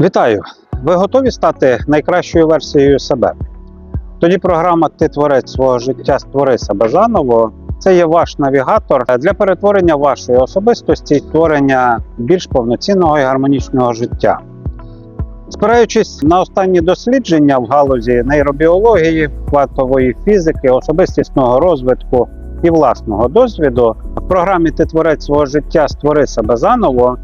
Вітаю! Ви готові стати найкращою версією себе? Тоді програма Ти творець свого життя створи себе заново. Це є ваш навігатор для перетворення вашої особистості і створення більш повноцінного і гармонічного життя. Спираючись на останні дослідження в галузі нейробіології, квантової фізики, особистісного розвитку і власного досвіду, в програмі Ти творець свого життя створи себе заново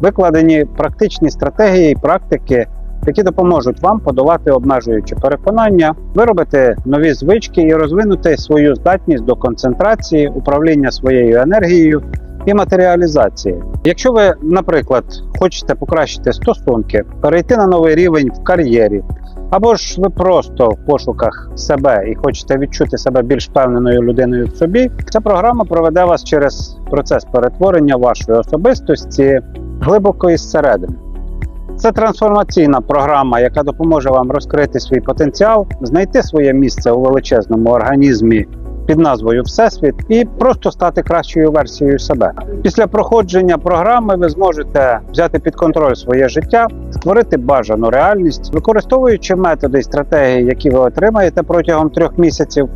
викладені практичні стратегії і практики, які допоможуть вам подолати обмежуючі переконання, виробити нові звички і розвинути свою здатність до концентрації, управління своєю енергією і матеріалізації. Якщо ви, наприклад, хочете покращити стосунки, перейти на новий рівень в кар'єрі, або ж ви просто в пошуках себе і хочете відчути себе більш впевненою людиною в собі, ця програма проведе вас через процес перетворення вашої особистості глибоко із середини. Це трансформаційна програма, яка допоможе вам розкрити свій потенціал, знайти своє місце у величезному організмі під назвою Всесвіт і просто стати кращою версією себе. Після проходження програми ви зможете взяти під контроль своє життя, створити бажану реальність, використовуючи методи і стратегії, які ви отримаєте протягом трьох місяців.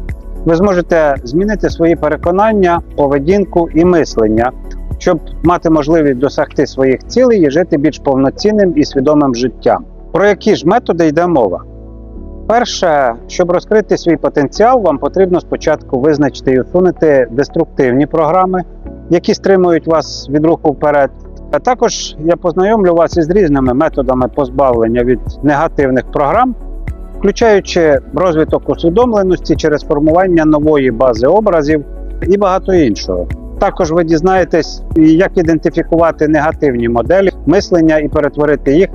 Ви зможете змінити свої переконання, поведінку і мислення, щоб мати можливість досягти своїх цілей і жити більш повноцінним і свідомим життям. Про які ж методи йде мова? Перше, щоб розкрити свій потенціал, вам потрібно спочатку визначити і усунути деструктивні програми, які стримують вас від руху вперед. А також я познайомлю вас із різними методами позбавлення від негативних програм, включаючи розвиток усвідомленості через формування нової бази образів і багато іншого. Також ви дізнаєтесь, як ідентифікувати негативні моделі мислення і перетворити їх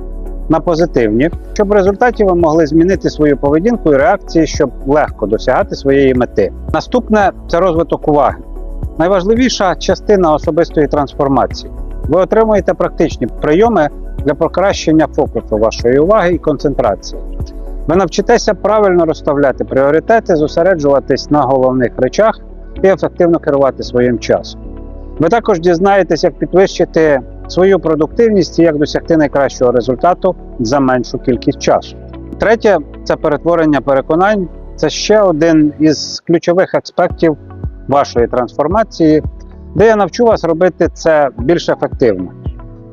на позитивні, щоб в результаті ви могли змінити свою поведінку і реакції, щоб легко досягати своєї мети. Наступне це розвиток уваги. Найважливіша частина особистої трансформації. Ви отримуєте практичні прийоми для покращення фокусу вашої уваги і концентрації. Ви навчитеся правильно розставляти пріоритети, зосереджуватись на головних речах і ефективно керувати своїм часом. Ви також дізнаєтесь, як підвищити свою продуктивність і як досягти найкращого результату за меншу кількість часу. Третє це перетворення переконань. Це ще один із ключових аспектів вашої трансформації, де я навчу вас робити це більш ефективно.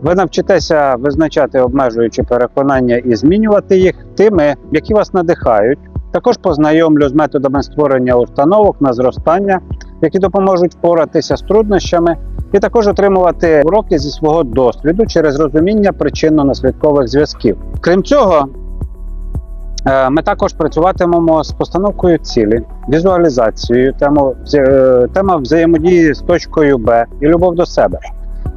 Ви навчитеся визначати обмежуючі переконання і змінювати їх тими, які вас надихають. Також познайомлю з методами створення установок на зростання, які допоможуть впоратися з труднощами, і також отримувати уроки зі свого досвіду через розуміння причинно-наслідкових зв'язків. Крім цього, е, ми також працюватимемо з постановкою цілі, візуалізацією, е, тема взаємодії з точкою Б і любов до себе.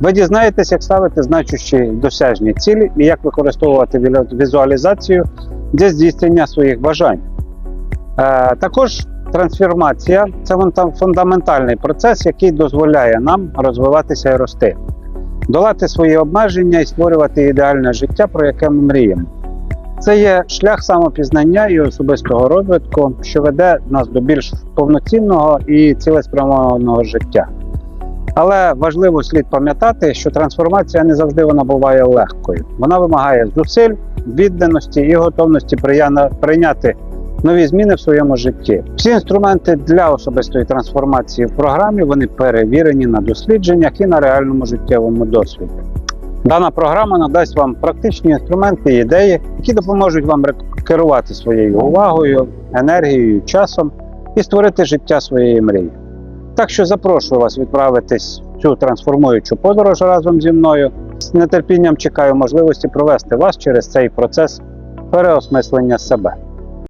Ви дізнаєтесь, як ставити значущі досяжні цілі і як використовувати візуалізацію для здійснення своїх бажань. Е, Також трансформація це фундаментальний процес, який дозволяє нам розвиватися і рости, долати свої обмеження і створювати ідеальне життя, про яке ми мріємо. Це є шлях самопізнання і особистого розвитку, що веде нас до більш повноцінного і цілеспрямованого життя. Але важливо слід пам'ятати, що трансформація не завжди вона буває легкою. Вона вимагає зусиль, відданості і готовності прийняти нові зміни в своєму житті. Всі інструменти для особистої трансформації в програмі вони перевірені на дослідженнях і на реальному життєвому досвіді. Дана програма надасть вам практичні інструменти ідеї, які допоможуть вам керувати своєю увагою, енергією, часом і створити життя своєї мрії. Так що запрошую вас відправитись в цю трансформуючу подорож разом зі мною. З нетерпінням чекаю можливості провести вас через цей процес переосмислення себе.